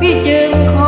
พี่จึงขอ